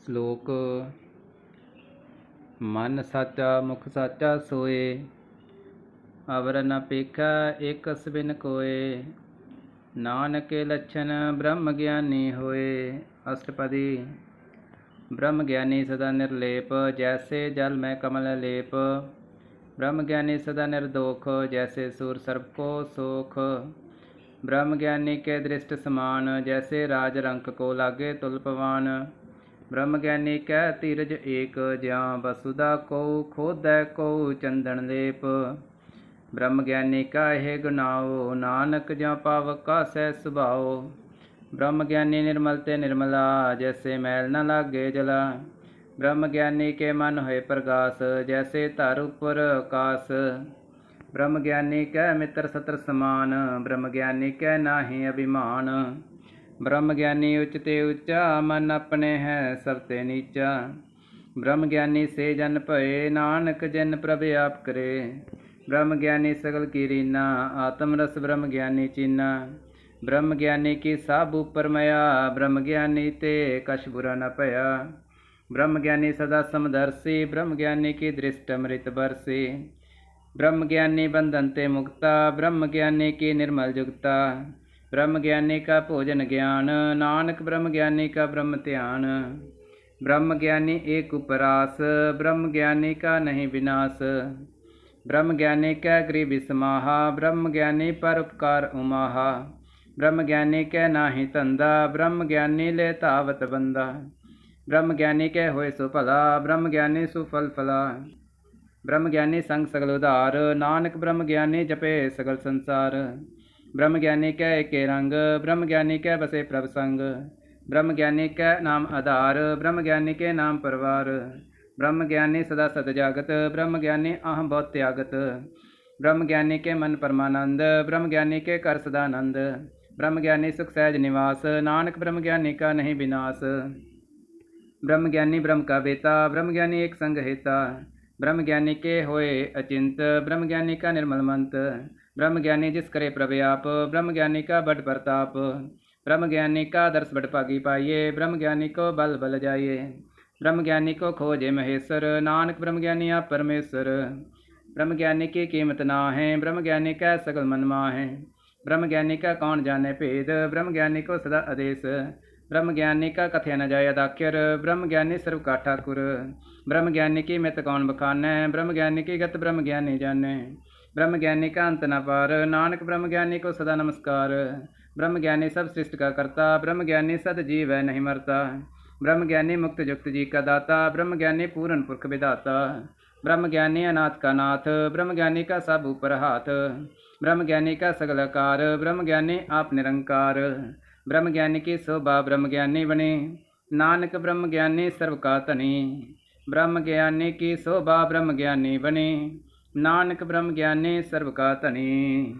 ਸ਼ਲੋਕ ਮਨ ਸਾਚਾ ਮੁਖ ਸਾਚਾ ਸੋਏ ਅਵਰ ਨ ਪੇਖਾ ਏਕਸ ਬਿਨ ਕੋਏ ਨਾਨਕ ਲਛਨ ਬ੍ਰਹਮ ਗਿਆਨੀ ਹੋਏ ਅਸ਼ਟਪਦੀ ਬ੍ਰਹਮ ਗਿਆਨੀ ਸਦਾ ਨਿਰਲੇਪ ਜੈਸੇ ਜਲ ਮੈਂ ਕਮਲ ਲੇਪ ਬ੍ਰਹਮ ਗਿਆਨੀ ਸਦਾ ਨਿਰਦੋਖ ਜੈਸੇ ਸੂਰ ਸਰਪ ਕੋ ਸੋਖ ब्रह्म ज्ञानी के दृष्ट समान जैसे राज रंक को लागे तुल ਬ੍ਰਹਮ ਗਿਆਨੀ ਕਹਿ ਧੀਰਜ ਏਕ, ਜਿਆ ਬਸੁਦਾ ਕੋ ਖੋਦੈ ਕੋ ਚੰਦਨ ਲੇਪ। ਬ੍ਰਹਮ ਗਿਆਨੀ ਕਾਹੇ ਗੁਨਾਓ ਨਾਨਕ ਜਾਂ ਪਾਵ ਕਾਸੈ ਸੁਭਾਓ। ਬ੍ਰਹਮ ਗਿਆਨੀ ਨਿਰਮਲ ਤੇ ਨਿਰਮਲਾ, ਜੈਸੇ ਮੈਲ ਨ ਲਾਗੇ ਜਲਾ। ਬ੍ਰਹਮ ਗਿਆਨੀ ਕੇ ਮਨ ਹੋਏ ਪ੍ਰਗਾਸ, ਜੈਸੇ ਧਰ ਉਪਰ ਆਕਾਸ। ਬ੍ਰਹਮ ਗਿਆਨੀ ਕੈ ਮਿੱਤਰ ਸਤਰ ਸਮਾਨ। ਬ੍ਰਹਮ ਗਿਆਨੀ ਕੈ ਨਾਹੀ ਅਭਿਮਾਨ। ਬ੍ਰਹਮ ਗਿਆਨੀ ਉੱਚ ਤੇ ਉੱਚਾ ਮਨ ਆਪਣੇ ਹੈ ਸਭ ਤੇ ਨੀਚਾ ਬ੍ਰਹਮ ਗਿਆਨੀ ਸੇ ਜਨ ਭਏ ਨਾਨਕ ਜਨ ਪ੍ਰਭ ਆਪ ਕਰੇ ਬ੍ਰਹਮ ਗਿਆਨੀ ਸਗਲ ਕੀ ਰੀਨਾ ਆਤਮ ਰਸ ਬ੍ਰਹਮ ਗਿਆਨੀ ਚੀਨਾ ਬ੍ਰਹਮ ਗਿਆਨੀ ਕੀ ਸਭ ਉਪਰ ਮਇਆ ਬ੍ਰਹਮ ਗਿਆਨੀ ਤੇ ਕਛ ਬੁਰਾ ਨ ਭਇਆ ਬ੍ਰਹਮ ਗਿਆਨੀ ਸਦਾ ਸਮਦਰਸੀ ਬ੍ਰਹਮ ਗਿਆਨੀ ਕੀ ਦ੍ਰਿਸ਼ਟ ਅੰਮ੍ਰਿਤ ਬਰਸੀ ਬ੍ਰਹਮ ਗਿਆਨੀ ਬੰਧਨ ਤੇ ਮੁਕਤਾ ਬ੍ਰਹਮ ਗਿਆਨੀ ਕੀ ਨਿਰਮਲ ਜੁਗਤਾ ब्रह्म ज्ञानी का भोजन ज्ञान नानक ब्रह्म ज्ञानी का ब्रह्म ध्यान ब्रह्म ज्ञानी एक उपरास ब्रह्म ज्ञानी का नहीं विनाश ब्रह्म ज्ञानी कै गरीबी समाहा ब्रह्म ज्ञानी पर उपकार उमाहा ब्रह्म ज्ञानी कै नाही धंधा ब्रह्म ज्ञानी ले तावत बंदा ब्रह्म ज्ञानी कै होए सो भला ब्रह्म ज्ञानी सुफल फला ब्रह्म ज्ञानी संग सगल उधार नानक ब्रह्म ज्ञानी जपे सगल संसार ਬ੍ਰਹਮ ਗਿਆਨੀ ਕੈ ਏਕੇ ਰੰਗ ਬ੍ਰਹਮ ਗਿਆਨੀ ਕੈ ਬਸੇ ਪ੍ਰਭ ਸੰਗ। ਬ੍ਰਹਮ ਗਿਆਨੀ ਕੈ ਨਾਮ ਆਧਾਰ ਬ੍ਰਹਮ ਗਿਆਨੀ ਕੇ ਨਾਮ ਪਰਵਾਰ। ਬ੍ਰਹਮ ਗਿਆਨੀ ਸਦਾ ਸਤ ਜਾਗਤ ਬ੍ਰਹਮ ਗਿਆਨੀ ਅਹੰ ਬਹੁਤ ਤਿਆਗਤ। ਬ੍ਰਹਮ ਗਿਆਨੀ ਕੇ ਮਨ ਪਰਮਾਨੰਦ ਬ੍ਰਹਮ ਗਿਆਨੀ ਕੇ ਕਰ ਸਦਾ ਆਨੰਦ। ਬ੍ਰਹਮ ਗਿਆਨੀ ਸੁਖ ਸਹਿਜ ਨਿਵਾਸ, ਨਾਨਕ ਬ੍ਰਹਮ ਗਿਆਨੀ ਕਾ ਨਹੀਂ ਵਿਨਾਸ਼ ਬ੍ਰਹਮ ਗਿਆਨੀ ਬ੍ਰਹਮ ਕਾ ਬੇਤਾ ਬ੍ਰਹਮ ਗਿਆਨੀ ਇੱਕ ਸੰਗ ਹੇਤਾ। ब्रह्म ज्ञानी के होए अचिंत ब्रह्म ज्ञानी का निर्मल मंत ब्रह्म ज्ञानी जिस करे प्रव्याप ब्रह्म ज्ञानी का बड़ प्रताप ब्रह्म ज्ञानी का दर्श बड़ पागी पाइए ब्रह्म ज्ञानी को बल बल जाइए ब्रह्म ज्ञानी को खोजे महेश्वर, नानक ब्रह्म ज्ञानी आप परमेश्वर ब्रह्म ज्ञानी की कीमत ना है ब्रह्म ज्ञानी का सकल मनमा है ब्रह्म ज्ञानी का कौन जाने भेद ब्रह्म ज्ञानी को सदा आदेश ब्रह्म ज्ञानी का कथयन जायदाख्यर ब्रह्मज्ञानी सर्वका ठाकुर। ब्रह्मज्ञानी की मित कौन बखान? ब्रह्मज्ञानी की गत ब्रह्म ज्ञानी जाने। ब्रह्मज्ञानी का अंत न पार। नानक ब्रह्म ज्ञानी को सदा नमस्कार। ब्रह्म ज्ञानी सब सृष्टि का करता। ब्रह्म ज्ञानी सद जीव है नहीं मरता। ब्रह्म ज्ञानी मुक्त युक्त जी का दाता। ब्रह्म ज्ञानी पूर्ण पुरख विदाता ब्रह्मज्ञानी अनाथ का नाथ। ब्रह्मज्ञानी का सब ऊपर हाथ। ब्रह्मज्ञानी का सगलाकार ब्रह्मज्ञानी आप निरंकार। ਬ੍ਰਹਮ ਗਿਆਨ ਕੇ ਸੋਭਾ ਬ੍ਰਹਮ ਗਿਆਨੀ ਬਣੇ, ਨਾਨਕ ਬ੍ਰਹਮ ਗਿਆਨੀ ਸਰਬ ਕਾ ਧਨੀ। ਬ੍ਰਹਮ ਗਿਆਨੀ ਕੀ ਸੋਭਾ ਬ੍ਰਹਮ ਗਿਆਨੀ ਬਣੇ, ਨਾਨਕ ਬ੍ਰਹਮ ਗਿਆਨੀ ਸਰਬ ਕਾ ਧਨੀ।